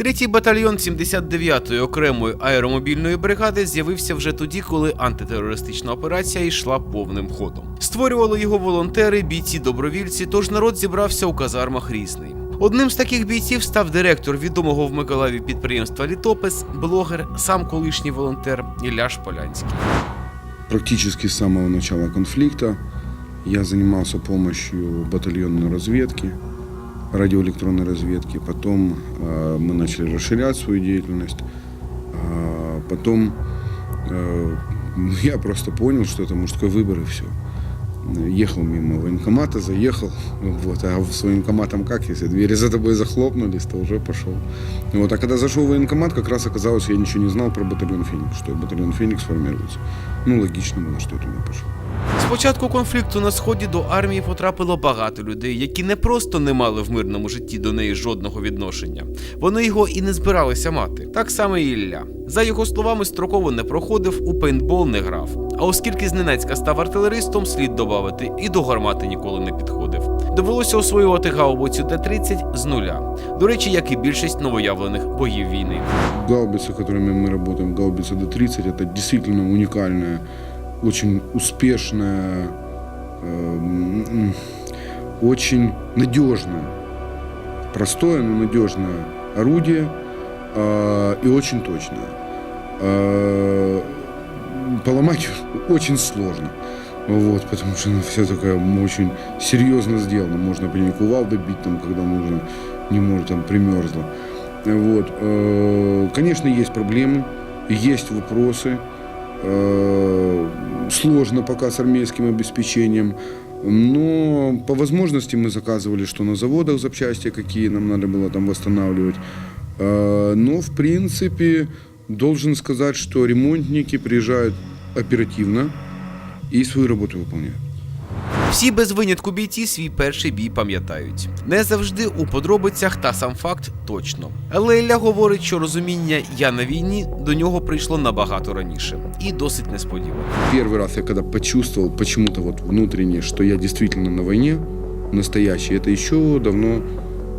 Третій батальйон 79-ї окремої аеромобільної бригади з'явився вже тоді, коли антитерористична операція йшла повним ходом. Створювали його волонтери, бійці, добровільці, тож народ зібрався у казармах різний. Одним з таких бійців став директор відомого в Миколаєві підприємства Літопис, блогер, сам колишній волонтер Ілля Шполянський. Практически с самого начала конфликта я занимался помощью батальонной разведки, радиоэлектронной разведки. Потом э, мы начали расширять свою деятельность. А потом э, я просто понял, что это мужской выбор и все. Ехал мимо военкомата, заехал. Вот, а с военкоматом как, если двери за тобой захлопнулись, то уже пошел. Вот, а когда зашел в военкомат, как раз оказалось, я ничего не знал про батальон Феникс, что батальон Феникс формируется. Ну, логично было, что я туда пошел. З початку конфлікту на сході до армії потрапило багато людей, які не просто не мали в мирному житті до неї жодного відношення. Вони його і не збиралися мати. Так само і Ілля. За його словами, строково не проходив, у пейнтбол не грав. А оскільки зненацька став артилеристом, слід додати, і до гармати ніколи не підходив. Довелося освоювати гаубицю Т-30 з нуля. До речі, як і більшість новоявлених боїв війни. Гаубицы, которыми мы работаем, гаубица Д-30, это действительно уникальная, очень успешная, эм, очень надежное, простое, но надежное орудие э, и очень точное. Э, Поломать очень сложно. Вот, потому что ну, все такое очень серьезно сделано. Можно по ней кувалдой бить, там, когда нужно, не может, там, примерзло. Вот. э, Конечно, есть проблемы, есть вопросы. Э, Сложно пока с армейским обеспечением. Но по возможности мы заказывали, что на заводах запчасти, какие нам надо было там восстанавливать. Э, Но, в принципе, должен сказать, что ремонтники приезжают оперативно и свою работу выполняют. Всі без винятку бійці свій перший бій пам'ятають. Не завжди у подробицях та сам факт точно. Але Ілля говорить, що розуміння я на війні до нього прийшло набагато раніше і досить несподівано. Первый раз я когда почувствовал почему-то вот внутренне, что я действительно на войне, настоящий, это еще давно,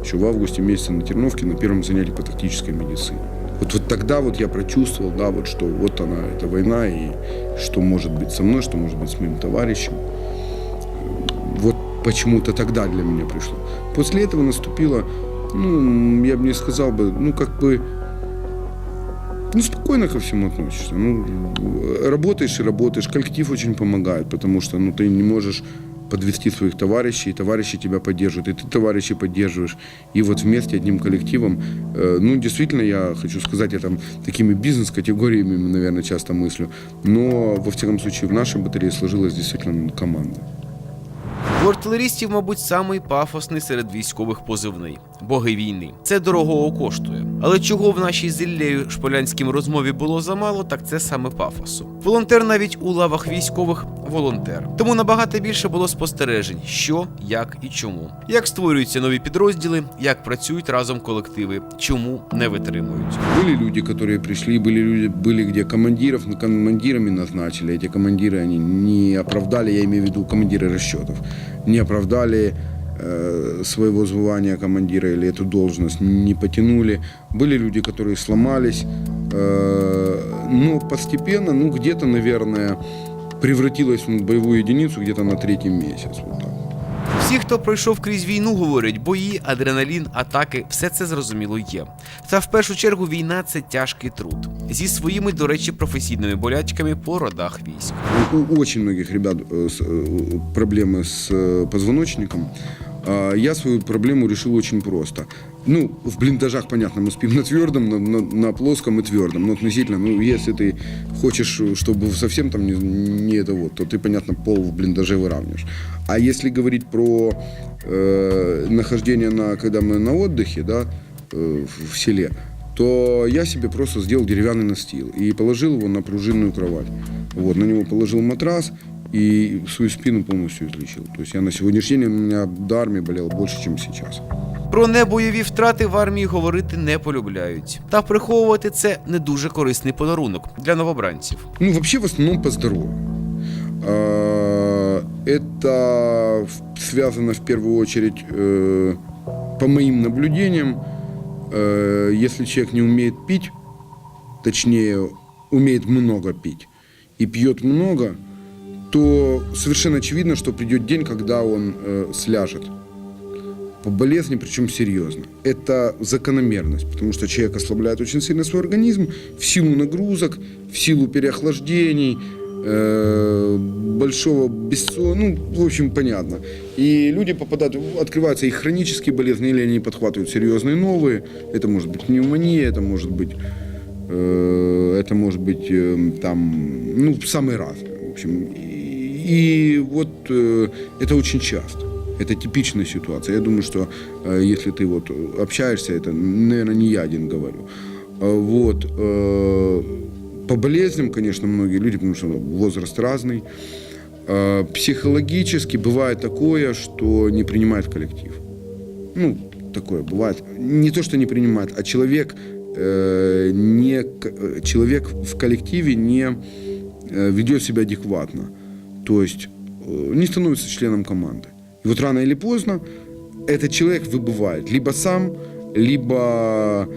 еще в августе месяце на Терновке на первом занятии по тактической медицине. Вот, вот тогда вот я прочувствовал, да, вот что вот она, эта война, и что может быть со мной, что может быть с моим товарищем. Почему-то тогда для меня пришло. После этого наступило, ну, я бы не сказал бы, ну, как бы, ну, спокойно ко всему относишься. Ну, работаешь и работаешь. Коллектив очень помогает, потому что ну, ты не можешь подвести своих товарищей, и товарищи тебя поддерживают, и ты товарищей поддерживаешь. И вот вместе одним коллективом, э, ну, действительно, я хочу сказать, я там такими бизнес-категориями, наверное, часто мыслю, но, во всяком случае, в нашей батарее сложилась действительно команда. У артилерістів, мабуть, самий пафосний серед військових позивний боги війни. Це дорогого коштує. Але чого в нашій з Іллею шполянським розмові було замало, так це саме пафосу. Волонтер навіть у лавах військових волонтер. Тому набагато більше було спостережень, що, як і чому. Як створюються нові підрозділи, як працюють разом колективи, чому не витримують. Были люди, которые пришли, были люди, были где командиров ну, командирами назначили. Эти командиры они не оправдали, я имею в виду командиры расчетов, не оправдали э, своего звания командира или эту должность, не потянули. Были люди, которые сломались, э, но постепенно, ну где-то, наверное, превратилась в боевую единицу где-то на третий месяц. Вот так. Всі, хто пройшов крізь війну, говорять, бої, адреналін, атаки, все це зрозуміло є. Та в першу чергу війна це тяжкий труд зі своїми, до речі, професійними болячками по родах військ. У у очень многих ребят э, с, э, проблемы с э, позвоночником. А, Я свою проблему решил очень просто. Ну, в блиндажах, понятно, мы спим на твердом, на, на- на плоском и твердом. Но относительно, ну, если ты хочешь, чтобы совсем там не, не это вот, то ты, понятно, пол в блиндаже выравниваешь. А если говорить про э, нахождение, на, когда мы на отдыхе, да, э, в, в селе, то я себе просто сделал деревянный настил и положил его на пружинную кровать. Вот, на него положил матрас и свою спину полностью излечил. То есть я на сегодняшний день, у меня до армии болел больше, чем сейчас. Про небойові втрати в армії говорити не полюбляють. Та приховувати це не дуже корисний подарунок для новобранців. Ну, вообще, в основном по здоровью. А, Это в- связано в первую очередь, э, по моим наблюдениям, э, если человек не умеет пить, точнее, умеет много пить и пьет много, то совершенно очевидно, что придет день, когда он э, сляжет по болезни, причем серьезно. Это закономерность, потому что человек ослабляет очень сильно свой организм в силу нагрузок, в силу переохлаждений, э, большого бессонния, ну, в общем, понятно. И люди попадают, открываются их хронические болезни, или они подхватывают серьезные новые. Это может быть пневмония, это может быть, э, это может быть э, там, ну, самые разные. В общем, и, вот э, это очень часто. Это типичная ситуация. Я думаю, что э, если ты вот общаешься, это, наверное, не я один говорю. А Вот. э, По болезням, конечно, многие люди, потому что возраст разный. Психологически бывает такое, что не принимает коллектив. Ну, такое бывает. Не то, что не принимает, а человек, не, человек в коллективе не ведет себя адекватно. То есть э, не становится членом команды. И вот рано или поздно этот человек выбывает. Либо сам, либо,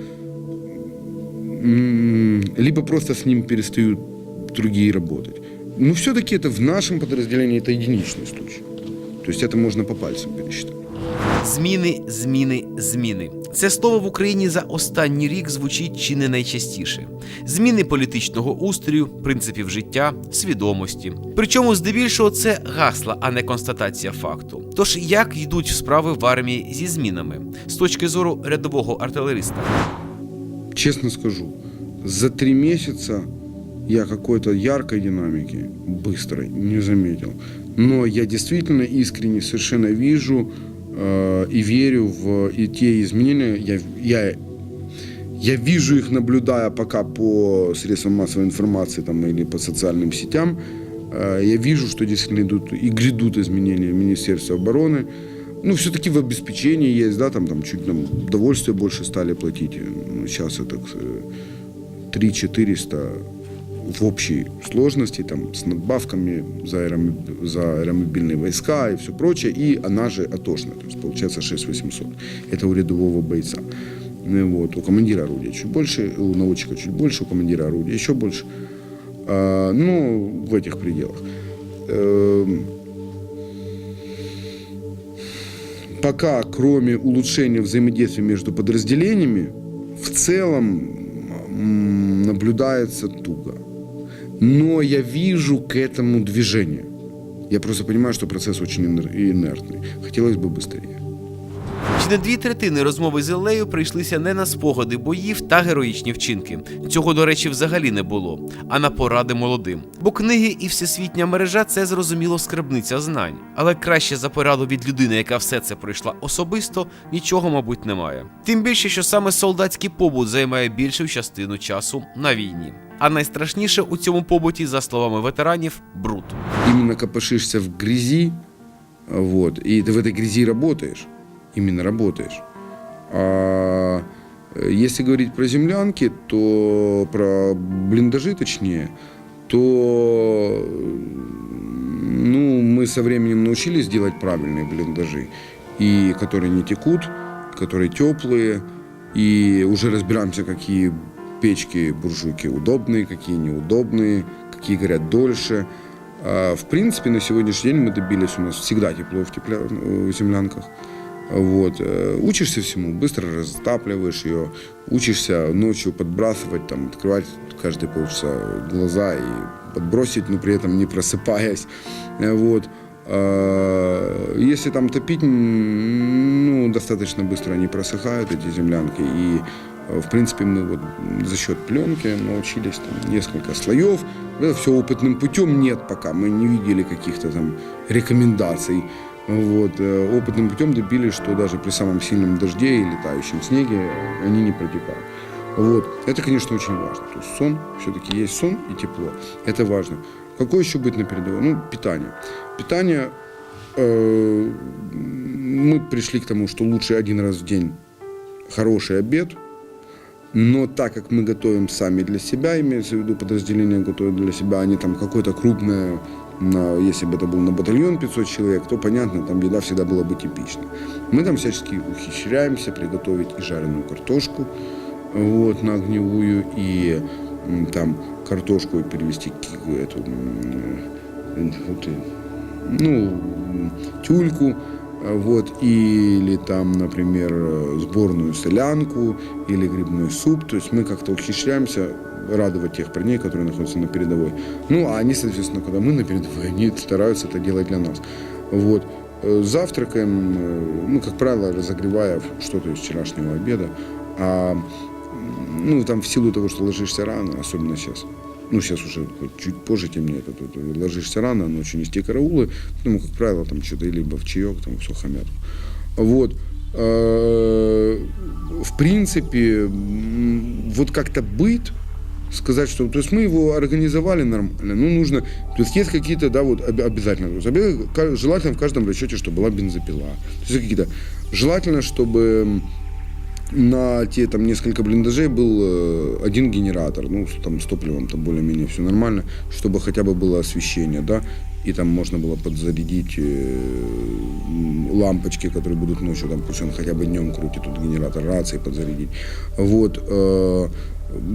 либо просто с ним перестают другие работать. Но все-таки это в нашем подразделении это единичный случай. То есть это можно по пальцам пересчитать. Зміни, зміни, зміни. Це слово в Україні за останній рік звучить чи не найчастіше. Зміни політичного устрою, принципів життя, свідомості. Причому здебільшого це гасла, а не констатація факту. Тож як йдуть справи в армії зі змінами з точки зору рядового артилериста? Честно скажу, за три месяца я какой-то яркой динамики, быстрой, не заметил. Но я действительно искренне совершенно вижу э, и верю в и те изменения. Я, я, я вижу их, наблюдая пока по средствам массовой информации там, или по социальным сетям. Э, я вижу, что действительно идут и грядут изменения в Министерстве обороны. Ну, все-таки в обеспечении есть, да, там, там чуть там удовольствие больше стали платить. Ну, сейчас это э, 3 400 в общей сложности, там, с надбавками за, аэромоб- за аэромобильные войска и все прочее, и она же атошная, то есть получается 6 800. Это у рядового бойца. Ну, вот, у командира орудия чуть больше, у наводчика чуть больше, у командира орудия еще больше. А, ну, в этих пределах. Эм, пока, кроме улучшения взаимодействия между подразделениями, в целом наблюдается туго. Но я вижу к этому движение. Я просто понимаю, что процесс очень инер- инертный. Хотелось бы быстрее. Чи не дві третини розмови з Іллею прийшлися не на спогади боїв та героїчні вчинки. Цього, до речі, взагалі не було, а на поради молодим. Бо книги і всесвітня мережа це зрозуміло скарбниця знань. Але краще за пораду від людини, яка все це пройшла особисто, нічого, мабуть, немає. Тим більше, що саме солдатський побут займає більшу частину часу на війні. А найстрашніше у цьому побуті, за словами ветеранів, бруд. Именно копошишься в грязи, вот, и ты в этой грязи работаешь. Именно работаешь. А э, если говорить про землянки, то про блиндажи точнее, то э, ну, мы со временем научились делать правильные блиндажи, и которые не текут, которые теплые, и уже разбираемся, какие печки, буржуйки удобные, какие неудобные, какие горят дольше. А, В принципе, на сегодняшний день мы добились, у нас всегда тепло в, тепля... в землянках. Вот. э, Учишься всему, быстро растапливаешь ее, учишься ночью подбрасывать, там, открывать каждые полчаса глаза и подбросить, но при этом не просыпаясь. Э, Вот. А, Если там топить, ну, достаточно быстро они просыхают, эти землянки. И, э, в принципе, мы вот за счет пленки научились там несколько слоев. Это все опытным путем нет пока. Мы не видели каких-то там рекомендаций. Вот, э, опытным путем добились, что даже при самом сильном дожде и летающем снеге они не протекают. Вот. Это, конечно, очень важно. То есть сон, все-таки есть сон и тепло. Это важно. Какое еще быть на передовой? Ну, питание. Питание, э, мы пришли к тому, что лучше один раз в день хороший обед, но так как мы готовим сами для себя, имеется в виду подразделение готовит для себя, не там какое-то крупное, на, если бы это был на батальон 500 человек, то понятно, там еда всегда была бы типична. Мы там всячески ухищряемся приготовить и жареную картошку, вот, на огневую, и там картошку перевести к эту, и, ну, тюльку, вот, или там, например, э, сборную солянку, или грибной суп, то есть мы как-то ухищряемся радовать тех парней, которые находятся на передовой. Ну, а они, соответственно, когда мы на передовой, они стараются это делать для нас. Вот. Э, Завтракаем, э, ну, как правило, разогревая что-то из вчерашнего обеда. А, ну, там в силу того, что ложишься рано, особенно сейчас, ну, сейчас уже чуть позже темнеет, а тут э, ложишься рано, ночью нести караулы, ну, как правило, там что-то либо в чаек, там, в сухомятку. Вот. В принципе, вот как-то быт, сказать, что, то есть мы его организовали нормально, ну, нужно, то есть есть какие-то, да, вот об- обязательно, желательно в каждом расчете, чтобы была бензопила, то есть какие-то, желательно, чтобы на те там несколько блиндажей был э, один генератор, ну, там с топливом там более-менее все нормально, чтобы хотя бы было освещение, да, и там можно было подзарядить э, лампочки, которые будут ночью, там пусть он хотя бы днем крутит, тут генератор рации подзарядить. Вот. э,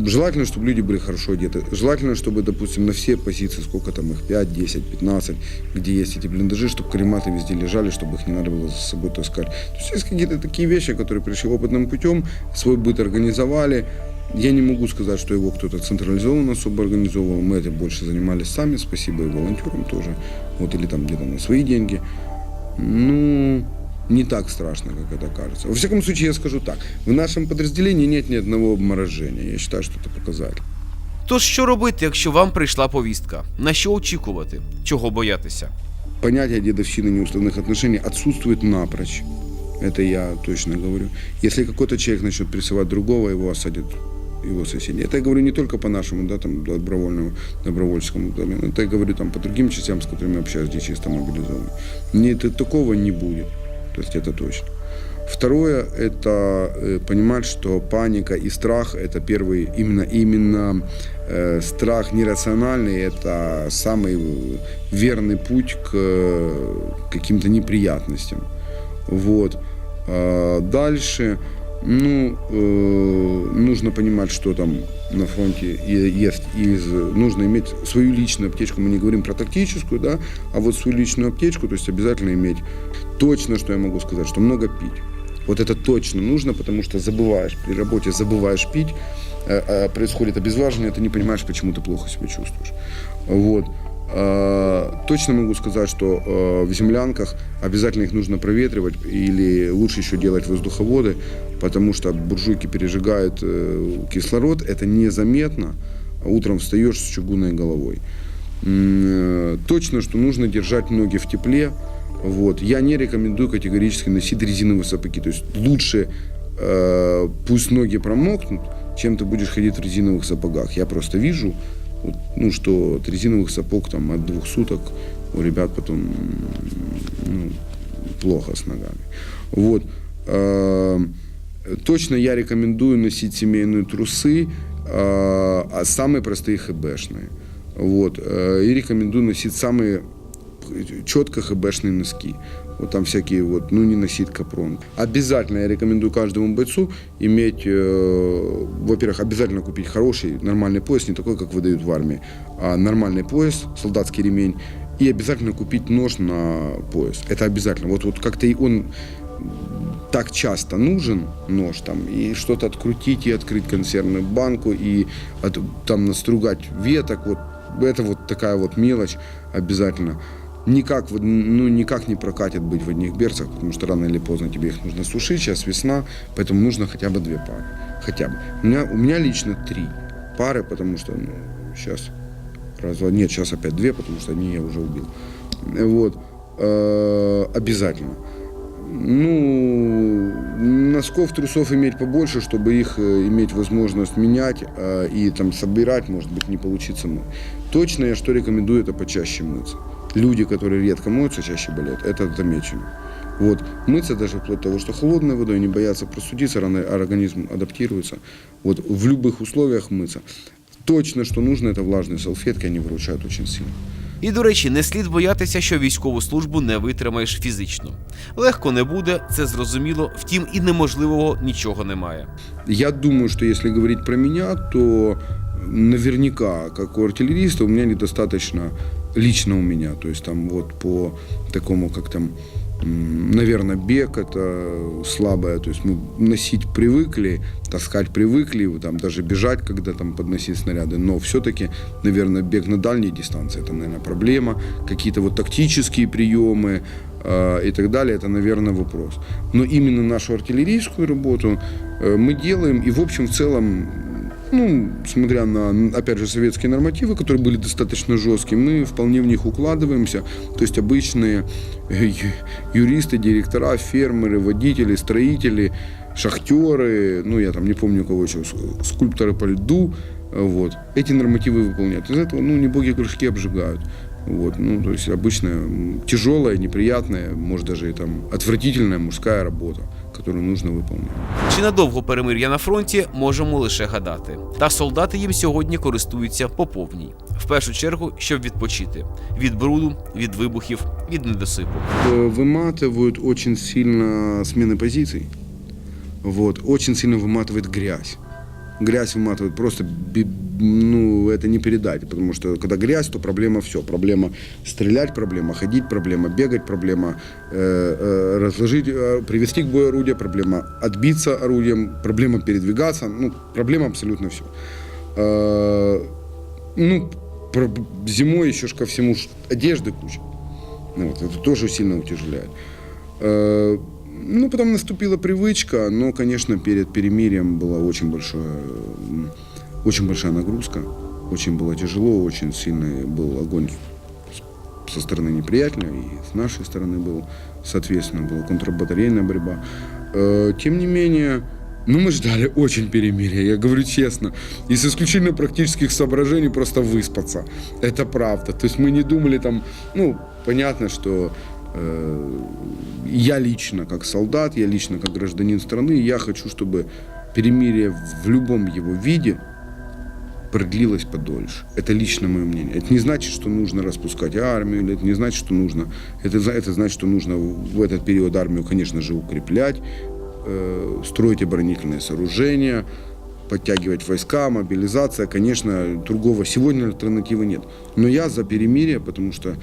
Желательно, чтобы люди были хорошо одеты. Желательно, чтобы, допустим, на все позиции, сколько там их, 5, 10, 15, где есть эти блиндажи, чтобы карематы везде лежали, чтобы их не надо было за собой таскать. То есть есть какие-то такие вещи, которые пришли опытным путем, свой быт организовали. Я не могу сказать, что его кто-то централизованно особо организовывал. Мы этим больше занимались сами, спасибо и волонтерам тоже. Вот или там где-то на свои деньги. Ну, не так страшно, как это кажется. Во всяком случае, я скажу так. В нашем подразделении нет ни одного обморожения. Я считаю, что это показатель. Тож що робити, якщо вам прийшла повістка? На що очікувати? Чого боятися? Понятие дедовщины неуставных отношений отсутствует напрочь. Это я точно говорю. Если какой-то человек начнет прессовать другого, его осадят его соседи. Это я говорю не только по нашему, да, там, добровольному, добровольческому домену. Это я говорю там по другим частям, с которыми общаюсь, где чисто мобилизованы. Не, это, такого не будет. То есть это точно. Второе – это э, понимать, что паника и страх – это первый, именно, именно э, страх нерациональный, это самый э, верный путь к э, каким-то неприятностям. Вот. А дальше, ну, э, нужно понимать, что там на фронте есть из, нужно иметь свою личную аптечку. Мы не говорим про тактическую, да, а вот свою личную аптечку, то есть обязательно иметь. Точно, что я могу сказать, что много пить. Вот это точно нужно, потому что забываешь при работе, забываешь пить, э, э, происходит обезвоживание, ты не понимаешь, почему ты плохо себя чувствуешь. Вот. Э, Точно могу сказать, что э, в землянках обязательно их нужно проветривать или лучше еще делать воздуховоды, потому что буржуйки пережигают э, кислород, это незаметно, утром встаешь с чугунной головой. Точно, что нужно держать ноги в тепле. Вот. Я не рекомендую категорически носить резиновые сапоги. То есть лучше пусть ноги промокнут, чем ты будешь ходить в резиновых сапогах. Я просто вижу, ну, что от резиновых сапог там от двух суток у ребят потом ну, плохо с ногами. Вот. Э, Точно я рекомендую носить семейные трусы, э, а самые простые хбшные. Вот. Э, И рекомендую носить самые четко хбшные носки. Вот там всякие вот, ну не носить капрон. Обязательно я рекомендую каждому бойцу иметь, э, во-первых, обязательно купить хороший нормальный пояс, не такой, как выдают в армии, а нормальный пояс, солдатский ремень, и обязательно купить нож на пояс. Это обязательно. Вот, вот как-то и он так часто нужен нож там и что-то открутить и открыть консервную банку и от- там настругать веток вот это вот такая вот мелочь обязательно никак, ну, никак не прокатит быть в одних берцах, потому что рано или поздно тебе их нужно сушить, сейчас весна, поэтому нужно хотя бы две пары. Хотя бы. У меня, у меня лично три пары, потому что ну, сейчас раз, нет, сейчас опять две, потому что одни я уже убил. Вот. Э, Обязательно. Ну, носков, трусов иметь побольше, чтобы их э, иметь возможность менять э, и там собирать, может быть, не получится. Точно я что рекомендую, это почаще мыться. Люди, которые редко моются, чаще болеют. Это замечено. Вот. Мыться даже вплоть до того, что холодной водой, не бояться простудиться, рано организм адаптируется. Вот. В любых условиях мыться. Точно, что нужно, это влажные салфетки, они выручают очень сильно. І до речі, не слід боятися, що військову службу не витримаєш фізично. Легко не буде, це зрозуміло, втім і неможливого нічого немає. Я думаю, что если говорить про меня, то наверняка, как у артиллериста, у меня недостаточно лично у меня. То есть там вот по такому, как там, наверное, бег это слабое. То есть мы носить привыкли, таскать привыкли, там даже бежать, когда там подносить снаряды. Но все-таки, наверное, бег на дальней дистанции это, наверное, проблема. Какие-то вот тактические приемы, э, и так далее, это, наверное, вопрос. Но именно нашу артиллерийскую работу э, мы делаем, и в общем, в целом, ну, смотря на, опять же, советские нормативы, которые были достаточно жесткие, мы вполне в них укладываемся. То есть обычные э, юристы, директора, фермеры, водители, строители, шахтеры, ну, я там не помню, кого еще, скульпторы по льду, э, вот, эти нормативы выполняют. Из этого, ну, небоги горшки обжигают. Вот, ну, то есть обычная тяжелая, неприятная, может даже и там отвратительная мужская работа, которую нужно выполнять. Чи надовго перемир'я на фронті можемо лише гадати. Та солдати їм сьогодні користуються по повній. В першу чергу, щоб відпочити від бруду, від вибухів, від недосипу. Э, Выматывают очень сильно смены позиций. Вот, очень сильно выматывает грязь. Грязь выматывает просто, ну, это не передать, потому что когда грязь, то проблема все. Проблема стрелять, проблема ходить, проблема бегать, проблема э, э, разложить, э, привести к бою орудие, проблема отбиться орудием, проблема передвигаться, ну, проблема абсолютно все. ну, про- зимой еще ж ко всему одежды куча. Ну, вот, это тоже сильно утяжеляет. Ну, потом наступила привычка, но, конечно, перед перемирием была очень большая, очень большая нагрузка, очень было тяжело, очень сильный был огонь со стороны неприятеля и с нашей стороны был, соответственно, была контрбатарейная борьба. Э, Тем не менее, ну, мы ждали очень перемирия, я говорю честно. И с исключительно практических соображений просто выспаться. Это правда. То есть мы не думали там, ну, понятно, что я лично как солдат, я лично как гражданин страны, я хочу, чтобы перемирие в любом его виде продлилось подольше. Это лично мое мнение. Это не значит, что нужно распускать армию, это не значит, что нужно... Это, это значит, что нужно в этот период армию, конечно же, укреплять, э, строить оборонительные сооружения, подтягивать войска, мобилизация. Конечно, другого сегодня альтернативы нет. Но я за перемирие, потому что э,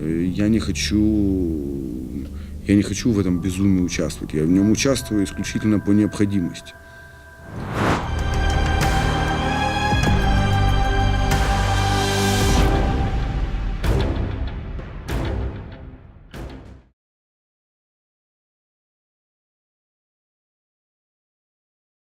я не хочу... Я не хочу в этом безумии участвовать. Я в нем участвую исключительно по необходимости.